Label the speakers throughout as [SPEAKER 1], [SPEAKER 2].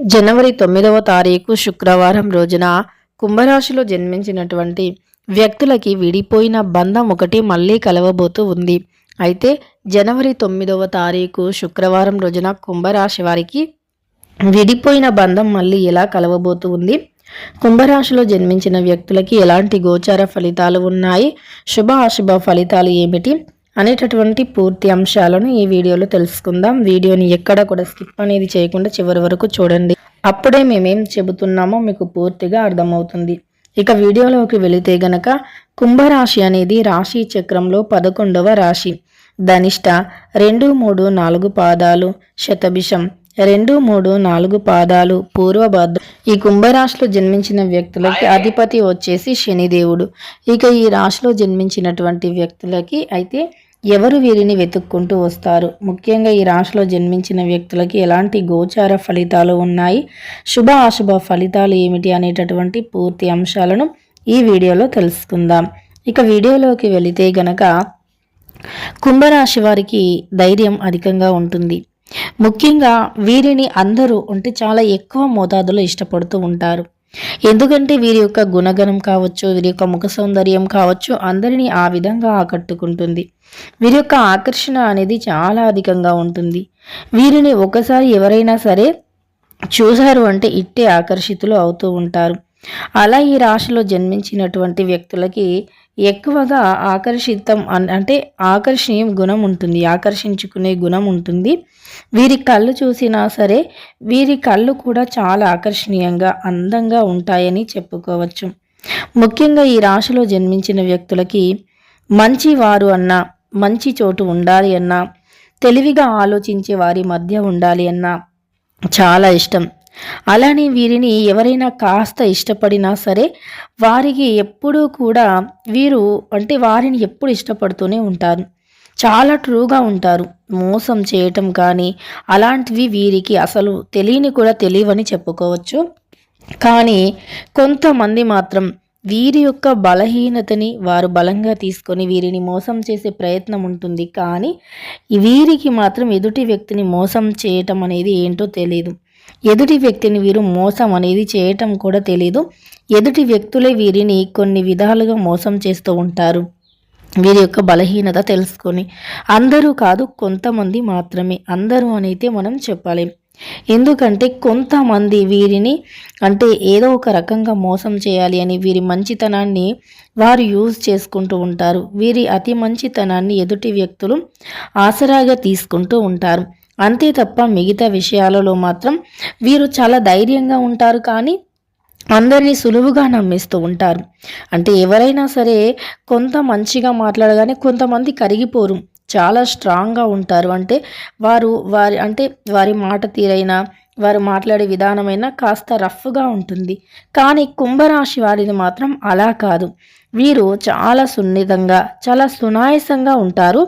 [SPEAKER 1] జనవరి తొమ్మిదవ తారీఖు శుక్రవారం రోజున కుంభరాశిలో జన్మించినటువంటి వ్యక్తులకి విడిపోయిన బంధం ఒకటి మళ్ళీ కలవబోతూ ఉంది. అయితే జనవరి తొమ్మిదవ తారీఖు శుక్రవారం రోజున కుంభరాశి వారికి విడిపోయిన బంధం మళ్ళీ ఎలా కలవబోతూ ఉంది? కుంభరాశిలో జన్మించిన వ్యక్తులకి ఎలాంటి గోచార ఫలితాలు ఉన్నాయి? శుభ అశుభ ఫలితాలు ఏమిటి? అనేటటువంటి పూర్తి అంశాలను ఈ వీడియోలో తెలుసుకుందాం. వీడియోని ఎక్కడ కూడా స్కిప్ అనేది చేయకుండా చివరి వరకు చూడండి. అప్పుడే మేమేం చెబుతున్నామో మీకు పూర్తిగా అర్థమవుతుంది. ఇక వీడియోలోకి వెళితే గనక కుంభరాశి అనేది రాశి చక్రంలో పదకొండవ రాశి. ధనిష్ట రెండు మూడు నాలుగు పాదాలు. శతభిషం రెండు మూడు నాలుగు పాదాలు. పూర్వభద్ర ఈ కుంభరాశిలో జన్మించిన వ్యక్తులకి అధిపతి వచ్చేసి శనిదేవుడు. ఇక ఈ రాశిలో జన్మించినటువంటి వ్యక్తులకి అయితే ఎవరు వీరిని వెతుక్కుంటూ వస్తారు? ముఖ్యంగా ఈ రాశిలో జన్మించిన వ్యక్తులకి ఎలాంటి గోచార ఫలితాలు ఉన్నాయి? శుభ అశుభ ఫలితాలు ఏమిటి అనేటటువంటి పూర్తి అంశాలను ఈ వీడియోలో తెలుసుకుందాం. ఇక వీడియోలోకి వెళితే గనక కుంభరాశి వారికి ధైర్యం అధికంగా ఉంటుంది. ముఖ్యంగా వీరిని అందరూ అంటే చాలా ఎక్కువ మోతాదులో ఇష్టపడుతూ ఉంటారు. ఎందుకంటే వీరి యొక్క గుణగణం కావచ్చు వీరి యొక్క ముఖ సౌందర్యం కావచ్చు అందరినీ ఆ విధంగా ఆకట్టుకుంటుంది. వీరి యొక్క ఆకర్షణ అనేది చాలా అధికంగా ఉంటుంది. వీరిని ఒకసారి ఎవరైనా సరే చూశారు అంటే ఇట్టే ఆకర్షితులు అవుతూ ఉంటారు. అలా ఈ రాశిలో జన్మించినటువంటి వ్యక్తులకి ఎక్కువగా ఆకర్షితం అంటే ఆకర్షణీయం గుణం ఉంటుంది ఆకర్షించుకునే గుణం ఉంటుంది. వీరి కళ్ళు చూసినా సరే వీరి కళ్ళు కూడా చాలా ఆకర్షణీయంగా అందంగా ఉంటాయని చెప్పుకోవచ్చు. ముఖ్యంగా ఈ రాశిలో జన్మించిన వ్యక్తులకి మంచి వారు అన్నా మంచి చోటు ఉండాలి అన్నా తెలివిగా ఆలోచించే వారి మధ్య ఉండాలి అన్నా చాలా ఇష్టం. అలానే వీరిని ఎవరైనా కాస్త ఇష్టపడినా సరే వారికి ఎప్పుడూ కూడా వీరు అంటే వారిని ఎప్పుడు ఇష్టపడుతూనే ఉంటారు. చాలా ట్రూగా ఉంటారు. మోసం చేయటం కానీ అలాంటివి వీరికి అసలు తెలియని కూడా తెలియవని చెప్పుకోవచ్చు. కానీ కొంతమంది మాత్రం వీరి యొక్క బలహీనతని వారు బలంగా తీసుకొని వీరిని మోసం చేసే ప్రయత్నం ఉంటుంది. కానీ వీరికి మాత్రం ఎదుటి వ్యక్తిని మోసం చేయటం అనేది ఏంటో తెలియదు ఎదుటి వ్యక్తిని వీరు మోసం అనేది చేయటం కూడా తెలీదు. ఎదుటి వ్యక్తులే వీరిని కొన్ని విధాలుగా మోసం చేస్తూ ఉంటారు. వీరి యొక్క బలహీనత తెలుసుకొని. అందరూ కాదు కొంతమంది మాత్రమే. అందరూ అనైతే మనం చెప్పలేం. ఎందుకంటే కొంతమంది వీరిని అంటే ఏదో ఒక రకంగా మోసం చేయాలి అని వీరి మంచితనాన్ని వారు యూజ్ చేసుకుంటూ ఉంటారు. వీరి అతి మంచితనాన్ని ఎదుటి వ్యక్తులు ఆసరాగా తీసుకుంటూ ఉంటారు. అంతే తప్ప మిగతా విషయాలలో మాత్రం వీరు చాలా ధైర్యంగా ఉంటారు కానీ అందరినీ సులువుగా నమ్మిస్తూ ఉంటారు. అంటే ఎవరైనా సరే కొంత మంచిగా మాట్లాడగానే కొంతమంది కరిగిపోరు చాలా స్ట్రాంగ్గా ఉంటారు. అంటే వారు వారి అంటే వారి మాట తీరైనా వారు మాట్లాడే విధానమైనా కాస్త రఫ్గా ఉంటుంది. కానీ కుంభరాశి వారిది మాత్రం అలా కాదు. వీరు చాలా సున్నితంగా చాలా సునాయసంగా ఉంటారు.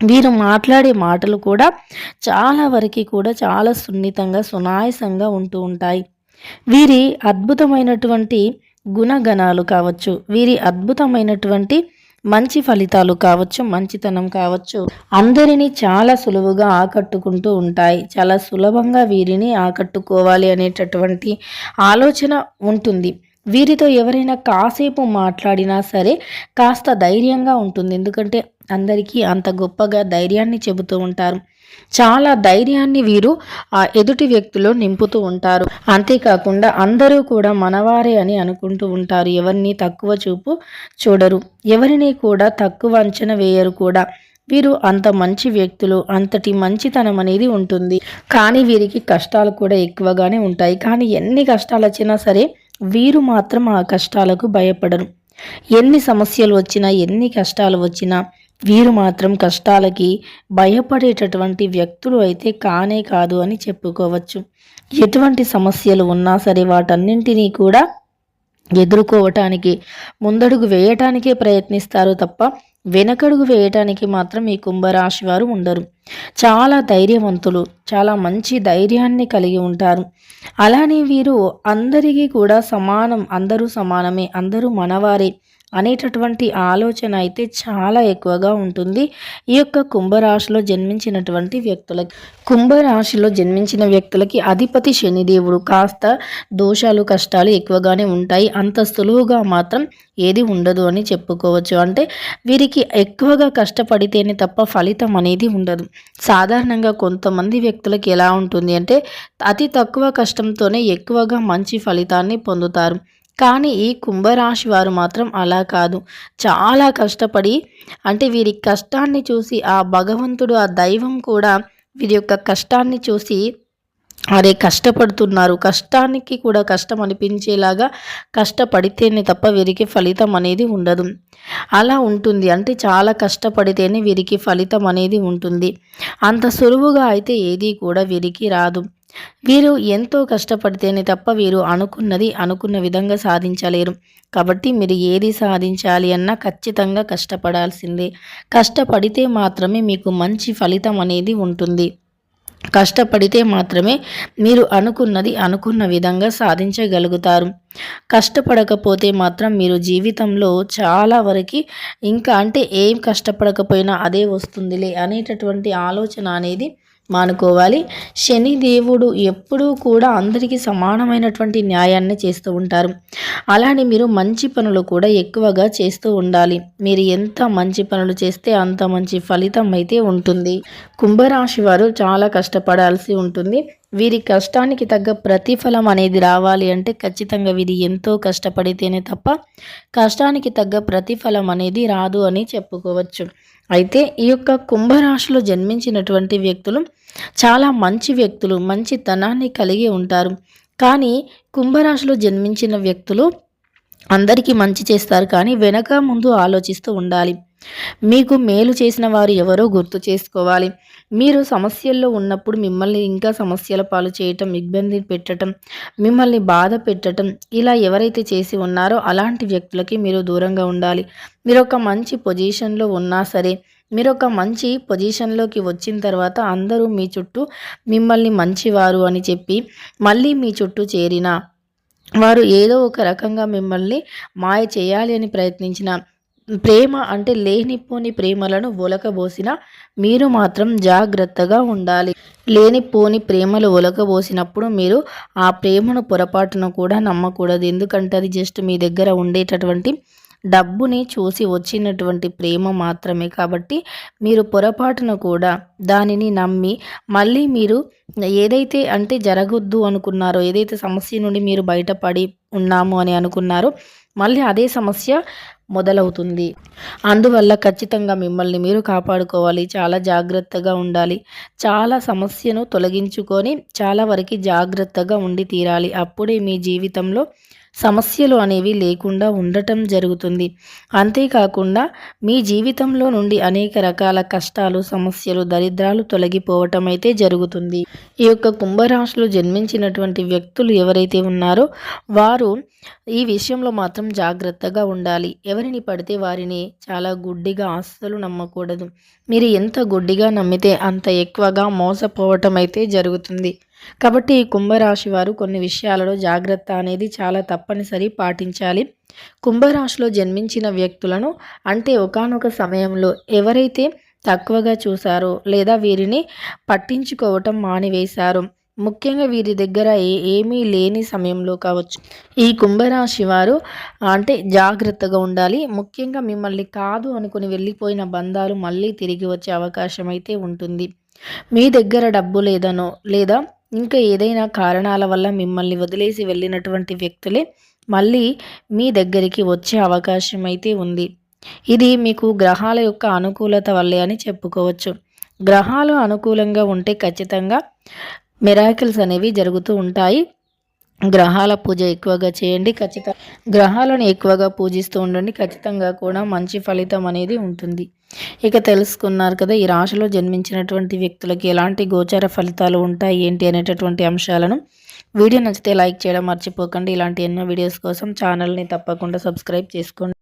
[SPEAKER 1] వీరు మాట్లాడే మాటలు కూడా చాలా వరకు కూడా చాలా సున్నితంగా సునాయసంగా ఉంటూ ఉంటాయి. వీరి అద్భుతమైనటువంటి గుణగణాలు కావచ్చు వీరి అద్భుతమైనటువంటి మంచి ఫలితాలు కావచ్చు మంచితనం కావచ్చు అందరినీ చాలా సులువుగా ఆకట్టుకుంటూ ఉంటాయి. చాలా సులభంగా వీరిని ఆకట్టుకోవాలి అనేటటువంటి ఆలోచన ఉంటుంది. వీరితో ఎవరైనా కాసేపు మాట్లాడినా సరే కాస్త ధైర్యంగా ఉంటుంది. ఎందుకంటే అందరికీ అంత గొప్పగా ధైర్యాన్ని చెబుతూ ఉంటారు. చాలా ధైర్యాన్ని వీరు ఆ ఎదుటి వ్యక్తిలో నింపుతూ ఉంటారు. అంతేకాకుండా అందరూ కూడా మనవారే అని అనుకుంటూ ఉంటారు. ఎవరిని తక్కువ చూపు చూడరు. ఎవరిని కూడా తక్కువ అంచనా వేయరు కూడా. వీరు అంత మంచి వ్యక్తులు అంతటి మంచితనం అనేది ఉంటుంది. కానీ వీరికి కష్టాలు కూడా ఎక్కువగానే ఉంటాయి. కానీ ఎన్ని కష్టాలు వచ్చినా సరే వీరు మాత్రం ఆ కష్టాలకు భయపడరు. ఎన్ని సమస్యలు వచ్చినా ఎన్ని కష్టాలు వచ్చినా వీరు మాత్రం కష్టాలకి భయపడేటటువంటి వ్యక్తులు అయితే కానే కాదు అని చెప్పుకోవచ్చు. ఎటువంటి సమస్యలు ఉన్నా సరే వాటన్నింటినీ కూడా ఎదుర్కోవటానికి ముందడుగు వేయటానికే ప్రయత్నిస్తారు తప్ప వెనకడుగు వేయటానికి మాత్రం ఈ కుంభరాశి వారు ఉండరు. చాలా ధైర్యవంతులు చాలా మంచి ధైర్యాన్ని కలిగి ఉంటారు. అలానే వీరు అందరికీ కూడా సమానం అందరూ సమానమే అందరూ మనవారే అనేటటువంటి ఆలోచన అయితే చాలా ఎక్కువగా ఉంటుంది. ఈ యొక్క కుంభరాశిలో జన్మించినటువంటి వ్యక్తులకి కుంభరాశిలో జన్మించిన వ్యక్తులకి అధిపతి శనిదేవుడు కాస్త దోషాలు కష్టాలు ఎక్కువగానే ఉంటాయి. అంత సులువుగా మాత్రం ఏది ఉండదు అని చెప్పుకోవచ్చు. అంటే వీరికి ఎక్కువగా కష్టపడితేనే తప్ప ఫలితం అనేది ఉండదు. సాధారణంగా కొంతమంది వ్యక్తులకి ఎలా ఉంటుంది అంటే అతి తక్కువ కష్టంతోనే ఎక్కువగా మంచి ఫలితాన్ని పొందుతారు. కానీ ఈ కుంభరాశి వారు మాత్రం అలా కాదు. చాలా కష్టపడి అంటే వీరి కష్టాన్ని చూసి ఆ భగవంతుడు ఆ దైవం కూడా వీరి యొక్క కష్టాన్ని చూసి అరే కష్టపడుతున్నారు. కష్టానికి కూడా కష్టం అనిపించేలాగా కష్టపడితేనే తప్ప వీరికి ఫలితం అనేది ఉండదు. అలా ఉంటుంది. అంటే చాలా కష్టపడితేనే వీరికి ఫలితం అనేది ఉంటుంది. అంత సులువుగా అయితే ఏది కూడా వీరికి రాదు. వీరు ఎంతో కష్టపడితేనే తప్ప వీరు అనుకున్నది అనుకున్న విధంగా సాధించలేరు. కాబట్టి మీరు ఏది సాధించాలి అన్నా ఖచ్చితంగా కష్టపడాల్సిందే. కష్టపడితే మాత్రమే మీకు మంచి ఫలితం అనేది ఉంటుంది. కష్టపడితే మాత్రమే మీరు అనుకున్నది అనుకున్న విధంగా సాధించగలుగుతారు. కష్టపడకపోతే మాత్రం మీరు జీవితంలో చాలా వరకు ఇంకా అంటే ఏం కష్టపడకపోయినా అదే వస్తుందిలే అనేటటువంటి ఆలోచన అనేది మానుకోవాలి. శని దేవుడు ఎప్పుడూ కూడా అందరికీ సమానమైనటువంటి న్యాయాన్ని చేస్తూ ఉంటారు. అలానే మీరు మంచి పనులు కూడా ఎక్కువగా చేస్తూ ఉండాలి. మీరు ఎంత మంచి పనులు చేస్తే అంత మంచి ఫలితం అయితే ఉంటుంది. కుంభరాశి వారు చాలా కష్టపడాల్సి ఉంటుంది. వీరి కష్టానికి తగ్గ ప్రతిఫలం అనేది రావాలి అంటే ఖచ్చితంగా వీరి ఎంతో కష్టపడితేనే తప్ప కష్టానికి తగ్గ ప్రతిఫలం అనేది రాదు అని చెప్పుకోవచ్చు. అయితే ఈ యొక్క కుంభరాశిలో జన్మించినటువంటి వ్యక్తులు చాలా మంచి వ్యక్తులు మంచి తనాన్ని కలిగి ఉంటారు. కానీ కుంభరాశిలో జన్మించిన వ్యక్తులు అందరికీ మంచి చేస్తారు కానీ వెనక ముందు ఆలోచిస్తూ ఉండాలి. మీకు మేలు చేసిన వారు ఎవరో గుర్తు చేసుకోవాలి. మీరు సమస్యల్లో ఉన్నప్పుడు మిమ్మల్ని ఇంకా సమస్యల పాలు చేయటం ఇబ్బంది పెట్టడం మిమ్మల్ని బాధ పెట్టడం ఇలా ఎవరైతే చేసి ఉన్నారో అలాంటి వ్యక్తులకి మీరు దూరంగా ఉండాలి. మీరు ఒక మంచి పొజిషన్లో ఉన్నా సరే మీరు ఒక మంచి పొజిషన్లోకి వచ్చిన తర్వాత అందరూ మీ చుట్టూ మిమ్మల్ని మంచివారు అని చెప్పి మళ్ళీ మీ చుట్టూ చేరిన వారు ఏదో ఒక రకంగా మిమ్మల్ని మాయ చేయాలి అని ప్రయత్నించిన ప్రేమ అంటే లేనిపోని ప్రేమలను ఒలకబోసిన మీరు మాత్రం జాగ్రత్తగా ఉండాలి. లేనిపోని ప్రేమలు ఒలకబోసినప్పుడు మీరు ఆ ప్రేమను పొరపాటును కూడా నమ్మకూడదు. ఎందుకంటే అది జస్ట్ మీ దగ్గర ఉండేటటువంటి డబ్బుని చూసి వచ్చినటువంటి ప్రేమ మాత్రమే. కాబట్టి మీరు పొరపాటున కూడా దానిని నమ్మి మళ్ళీ మీరు ఏదైతే అంటే జరగొద్దు అనుకున్నారో ఏదైతే సమస్య నుండి మీరు బయటపడి ఉన్నాము అని అనుకున్నారో మళ్ళీ అదే సమస్య మొదలవుతుంది. అందువల్ల ఖచ్చితంగా మిమ్మల్ని మీరు కాపాడుకోవాలి. చాలా జాగ్రత్తగా ఉండాలి. చాలా సమస్యను తొలగించుకొని చాలా వరకు జాగ్రత్తగా ఉండి తీరాలి. అప్పుడే మీ జీవితంలో సమస్యలు అనేవి లేకుండా ఉండటం జరుగుతుంది. అంతేకాకుండా మీ జీవితంలో నుండి అనేక రకాల కష్టాలు సమస్యలు దరిద్రాలు తొలగిపోవటం అయితే జరుగుతుంది. ఈ యొక్క కుంభరాశిలో జన్మించినటువంటి వ్యక్తులు ఎవరైతే ఉన్నారో వారు ఈ విషయంలో మాత్రం జాగ్రత్తగా ఉండాలి. ఎవరిని పడితే వారిని చాలా గుడ్డిగా అస్సలు నమ్మకూడదు. మీరు ఎంత గుడ్డిగా నమ్మితే అంత ఎక్కువగా మోసపోవటం అయితే జరుగుతుంది. కాబట్టి ఈ కుంభరాశి వారు కొన్ని విషయాలలో జాగ్రత్త అనేది చాలా తప్పనిసరి పాటించాలి. కుంభరాశిలో జన్మించిన వ్యక్తులను అంటే ఒకనొక సమయంలో ఎవరైతే తక్కువగా చూశారో లేదా వీరిని పట్టించుకోవటం మానివేశారో. ముఖ్యంగా వీరి దగ్గర ఏ ఏమీ లేని సమయంలో కావచ్చు. ఈ కుంభరాశి వారు అంటే జాగ్రత్తగా ఉండాలి. ముఖ్యంగా మిమ్మల్ని కాదు అనుకుని వెళ్ళిపోయిన బంధాలు మళ్ళీ తిరిగి వచ్చే అవకాశం అయితే ఉంటుంది. మీ దగ్గర డబ్బు లేదనో లేదా ఇంకా ఏదైనా కారణాల వల్ల మిమ్మల్ని వదిలేసి వెళ్ళినటువంటి వ్యక్తులే మళ్ళీ మీ దగ్గరికి వచ్చే అవకాశం అయితే ఉంది. ఇది మీకు గ్రహాల యొక్క అనుకూలత వల్లే అని చెప్పుకోవచ్చు. గ్రహాలు అనుకూలంగా ఉంటే ఖచ్చితంగా మిరాకిల్స్ అనేవి జరుగుతూ ఉంటాయి. గ్రహాల పూజ ఎక్కువగా చేయండి ఖచ్చితంగా గ్రహాలను ఎక్కువగా పూజిస్తూ ఉండండి ఖచ్చితంగా కూడా మంచి ఫలితం అనేది ఉంటుంది. ఇక తెలుసుకున్నారు కదా ఈ రాశిలో జన్మించినటువంటి వ్యక్తులకి ఎలాంటి గోచార ఫలితాలు ఉంటాయి ఏంటి అనేటటువంటి అంశాలను. వీడియో నచ్చితే లైక్ చేయడం మర్చిపోకండి. ఇలాంటి ఎన్నో వీడియోస్ కోసం ఛానల్ని తప్పకుండా సబ్స్క్రైబ్ చేసుకోండి.